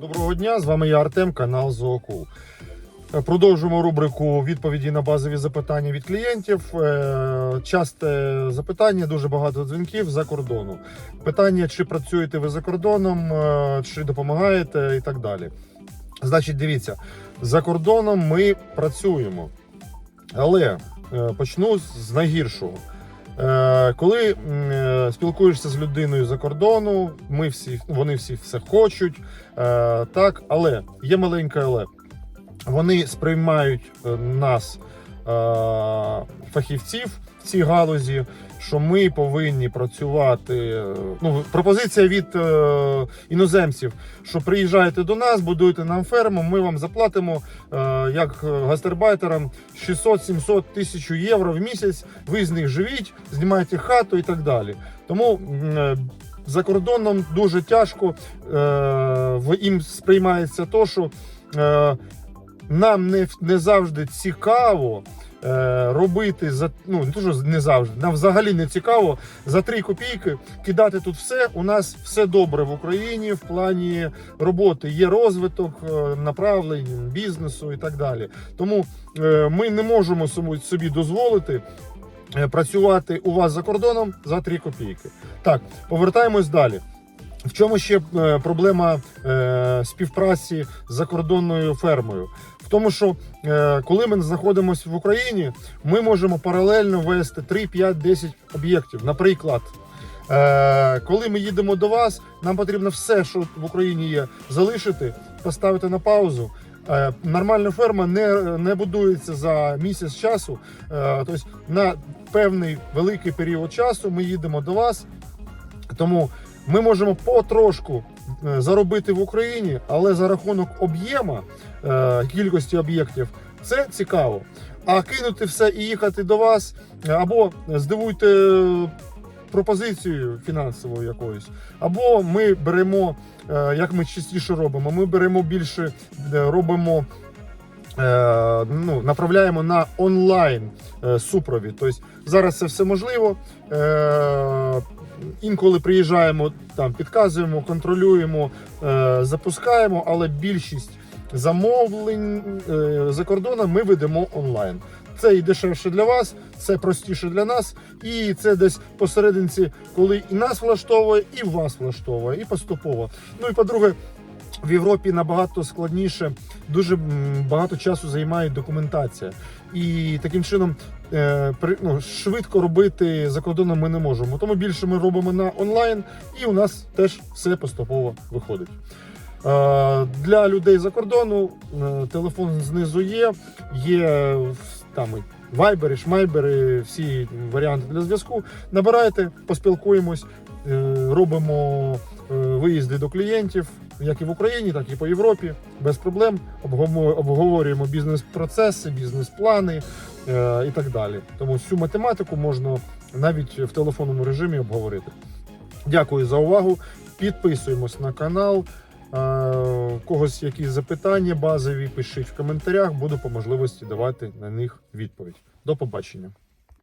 Доброго дня, з вами я Артем, канал Зоокул. Е, Продовжуємо рубрику відповіді на базові запитання від клієнтів. Е, Часте запитання, дуже багато дзвінків за кордону. Питання, чи працюєте ви за кордоном, е, чи допомагаєте і так далі. Значить, дивіться, за кордоном ми працюємо. Але почну з найгіршого. Коли спілкуєшся з людиною за кордону, ми всі, вони всі все хочуть, так, але є маленьке але. Вони сприймають е, нас, е, фахівців в цій галузі, що ми повинні працювати. е, Ну, пропозиція від іноземців, що приїжджайте до нас, будуйте нам ферму, ми вам заплатимо як гастербайтерам 600-700 тисяч євро в місяць. Ви з них живіть, знімайте хату і так далі. Тому за кордоном дуже тяжко е, їм сприймається то, що е, нам не, не завжди цікаво. е, Робити за ну не то, не завжди, нам взагалі не цікаво за 3 копійки кидати тут все. У нас все добре в Україні в плані роботи. Є розвиток е, направлень бізнесу і так далі. Тому е, ми не можемо собі- собі дозволити е, працювати у вас за кордоном за 3 копійки. Так, повертаємось далі. В чому ще е, проблема е, співпраці з закордонною фермою? Тому, що е, коли ми знаходимося в Україні, ми можемо паралельно вести 3, 5, 10 об'єктів. Наприклад, е, коли ми їдемо до вас, нам потрібно все, що в Україні є, залишити, поставити на паузу. Е, Нормальна ферма не, не будується за місяць часу. Тобто на певний великий період часу ми їдемо до вас. Тому ми можемо потрошку заробити в Україні, але за рахунок об'єма е, кількості об'єктів це цікаво. А кинути все і їхати до вас е, або здивуйте е, пропозицією фінансовою якоюсь, або ми беремо, е, як ми частіше робимо, ми беремо більше, е, робимо. е, Ну, направляємо на онлайн е, супровід. Тобто зараз це все можливо. Інколи приїжджаємо, там підказуємо, контролюємо, е, запускаємо, але більшість замовлень е, за кордоном ми ведемо онлайн. Це і дешевше для вас, це простіше для нас, і це десь посерединці, коли і нас влаштовує, і вас влаштовує, і поступово. Ну і по-друге, в Європі набагато складніше, дуже багато часу займає документація. І таким чином е, ну, швидко робити за кордоном ми не можемо. Тому більше ми робимо на онлайн, і у нас теж все поступово виходить. Е, Для людей за кордону е, телефон знизу є. Є там і вайбери, шмайбери, всі варіанти для зв'язку. Набирайте, поспілкуємось, робимо виїзди до клієнтів, як і в Україні, так і по Європі, без проблем. Обговорюємо, бізнес-процеси, бізнес-плани е, і так далі. Тому всю математику можна навіть в телефонному режимі обговорити. Дякую за увагу. Підписуємось на канал. Е, когось якісь запитання базові, пишіть в коментарях, буду по можливості давати на них відповідь. До побачення.